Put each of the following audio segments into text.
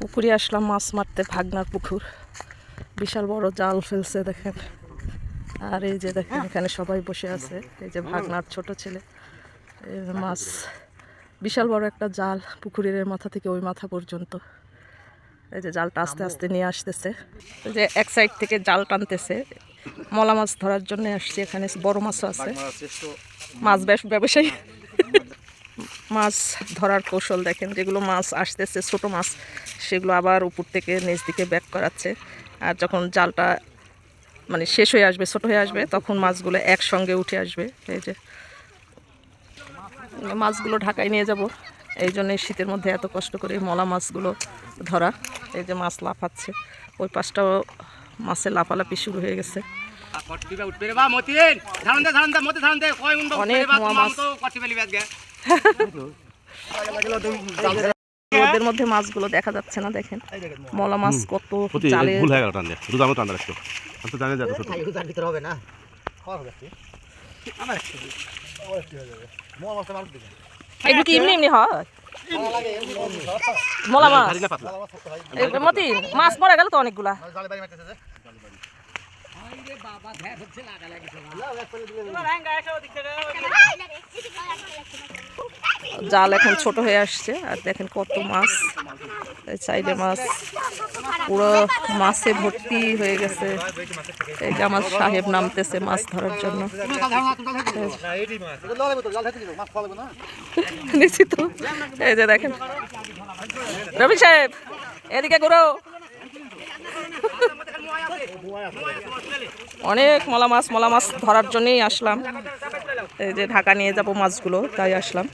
পুকুরে আসলাম মাছ মারতে ভাগনার পুকুর। বিশাল বড় জাল ফেলছে দেখেন। আর এই যে দেখেন এখানে সবাই বসে আছে। এই যে ভাগনার ছোট ছেলে এই যে মাছ। বিশাল বড় একটা জাল পুকুরের মাথা থেকে ওই মাথা পর্যন্ত। এই যে জালটা আস্তে আস্তে নিয়ে আসতেছে। এই যে এক সাইড থেকে জাল টানতেছে। মলা মাছ ধরার জন্য আসছে এখানে বড় মাছও আছে। মাছ ব্যবস- ব্যবসায়ী। মাছ ধরার কৌশল দেখেন যেগুলো মাছ আসতেছে ছোট মাছ সেগুলো আবার উপর থেকে নিচ দিকে ব্যাক করাচ্ছে। আর যখন জালটা মানে শেষ হয়ে আসবে ছোট হয়ে আসবে তখন মাছগুলো একসঙ্গে উঠে আসবে। এই যে মাছগুলো ঢাকায় নিয়ে যাব। এই জন্য শীতের মধ্যে এত কষ্ট করে মলা মাছগুলো ধরা এই যে মাছ লাফাচ্ছে। ওই পাশটাও মাছের লাফালাফি শুরু হয়ে গেছে। অনেক মাছ। রোদের মধ্যে মাছগুলো দেখা যাচ্ছে না দেখেন মলা মাছ কত জালে ভুল হয়ে গেল টান দিয়ে টান আমি তো জানি যে এত ছোট তার ভিতর হবে না এগুলো কি এমনি এমনি হয় মলা মাছ ভারী না এই মতি মাছ মরে গেল তো অনেকগুলা জাল এখন ছোট হয়ে আসছে, আর দেখেন কত মাছ। সাইডে মাছ। পুরো মাছে ভর্তি হয়ে গেছে। এই যে আমার সাহেব নামতেছে মাছ ধরার জন্য। নিশ্চিত? এই যে দেখেন। রবি সাহেব, এদিকে ঘুরো। অনেক মলা মাছ মলা মাছ ধরার জন্যই আসলাম। এই যে ঢাকা নিয়ে যাব মাছগুলো, তাই আসলাম।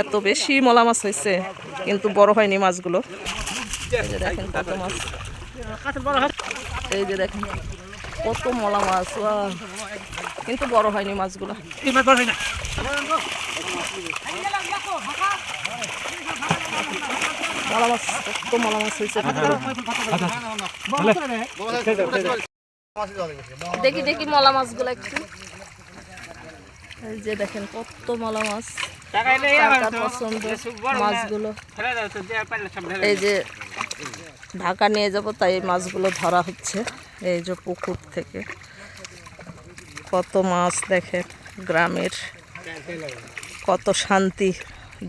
এত বেশি মলা মাছ হয়েছে, কিন্তু বড় হয়নি মাছগুলো। দেখেন কত মাছ। এই যে দেখেন কত মলা মাছ। কিন্তু বড় হয়নি মাছগুলো। মলা মাছ, কত মলা মাছ হয়েছে দেখি দেখি মলা মাছগুলো একটু। এই যে দেখেন কত মলা মাছ। পছন্দ মাছগুলো। এই যে ঢাকা নিয়ে যাব তাই এই মাছগুলো ধরা হচ্ছে। এই যে পুকুর থেকে। কত মাছ দেখেন গ্রামের। কত শান্তি।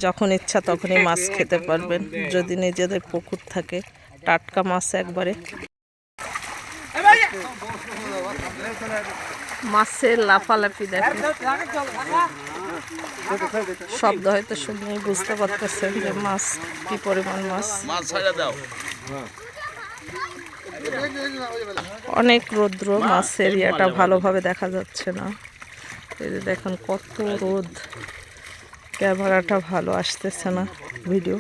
যখন ইচ্ছা তখনই মাছ খেতে পারবেন। যদি নিজেদের পুকুর থাকে টাটকা মাছ একবারে। মাছের লাফালাফি দেখেন। শব্দ হয়তো শুনে বুঝতে পারতেছেন যে মাছ কি পরিমাণ মাছ। অনেক রৌদ্র মাছ এরিয়াটা ভালোভাবে দেখা যাচ্ছে না। এই যে দেখেন কত রোদ। ক্যামেরাটা ভালো আসতেছে না ভিডিও।